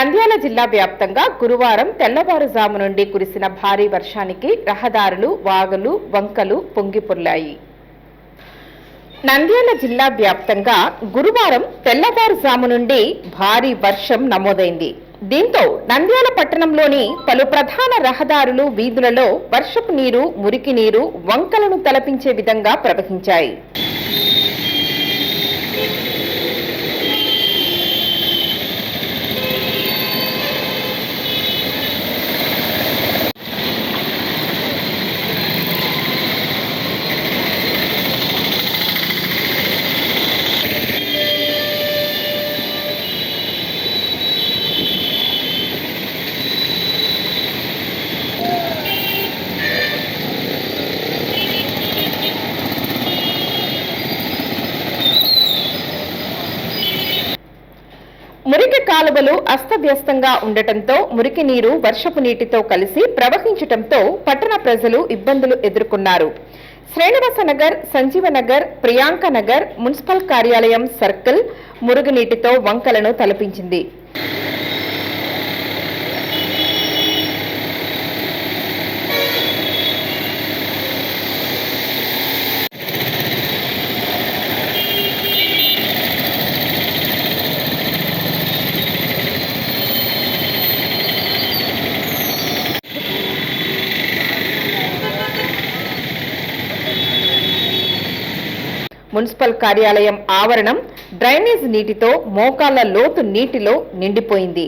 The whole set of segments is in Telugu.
నంద్యాల జిల్లా వ్యాప్తంగా గురువారం తెల్లవారుజాము నుండి కురిసిన భారీ వర్షానికి రహదారులు వాగులు వంకలు పొంగిపొర్లాయి. నంద్యాల జిల్లా వ్యాప్తంగా గురువారం తెల్లవారుజాము నుండి భారీ వర్షం నమోదైంది. దీంతో నంద్యాల పట్టణంలోని పలు ప్రధాన రహదారులు వీధులలో వర్షపు నీరు మురికి నీరు వంకలను తలపించే విధంగా ప్రవహించాయి మురికి కాలువలు అస్తవ్యస్తంగా ఉండటంతో మురికి నీరు వర్షపు నీటితో కలిసి ప్రవహించటంతో పట్టణ ప్రజలు ఇబ్బందులు ఎదుర్కొన్నారు. శ్రీనివాసనగర్ సంజీవనగర్ ప్రియాంక నగర్ మున్సిపల్ కార్యాలయం సర్కిల్ మురుగునీటితో వంకలను తలపించింది. మున్సిపల్ కార్యాలయం ఆవరణం డ్రైనేజ్ నీటితో మోకాళ్ళ లోతు నీటిలో నిండిపోయింది.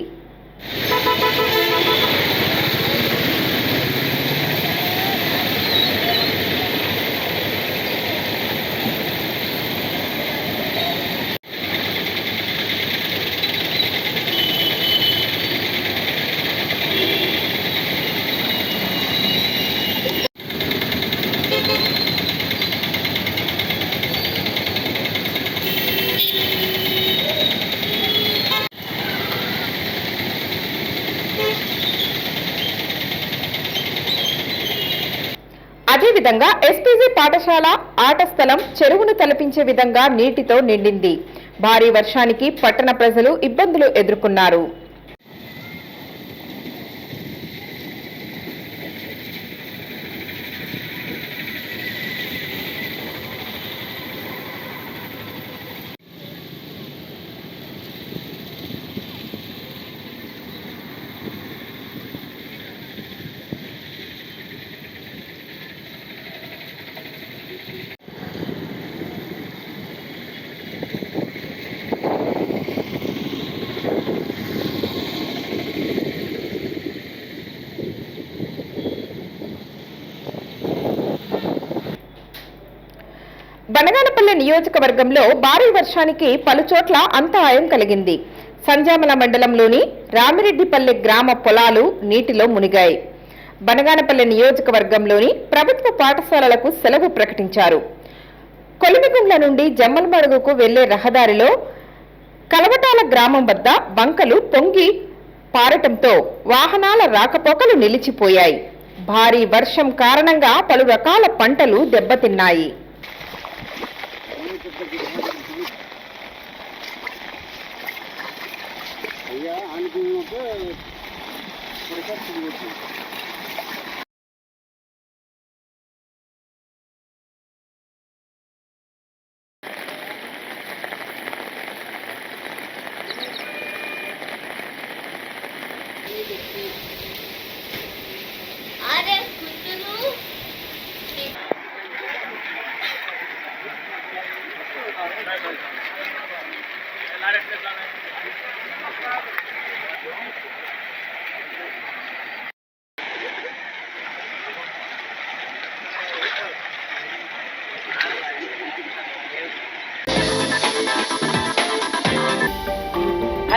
అదేవిధంగా ఎస్పీజీ పాఠశాల ఆట స్థలం చెరువును తలపించే విధంగా నీటితో నిండింది. భారీ వర్షానికి పట్టణ ప్రజలు ఇబ్బందులు ఎదుర్కొన్నారు. బనగానపల్లె నియోజకవర్గంలో భారీ వర్షానికి పలుచోట్ల అంతరాయం కలిగింది. సంజామల మండలంలోని రామిరెడ్డిపల్లె గ్రామ పొలాలు నీటిలో మునిగాయి. బనగానపల్లె నియోజకవర్గంలోని ప్రభుత్వ పాఠశాలలకు సెలవు ప్రకటించారు. కొలిమిగుండ్ల నుండి జమ్మలమడుగుకు వెళ్ళే రహదారిలో కలవటాల గ్రామం వద్ద బంకలు పొంగి పారటంతో వాహనాల రాకపోకలు నిలిచిపోయాయి. భారీ వర్షం కారణంగా పలు రకాల పంటలు దెబ్బతిన్నాయి. ஐயா அனுப்பினப்போ ஒரு கருத்து கொடுத்தேன்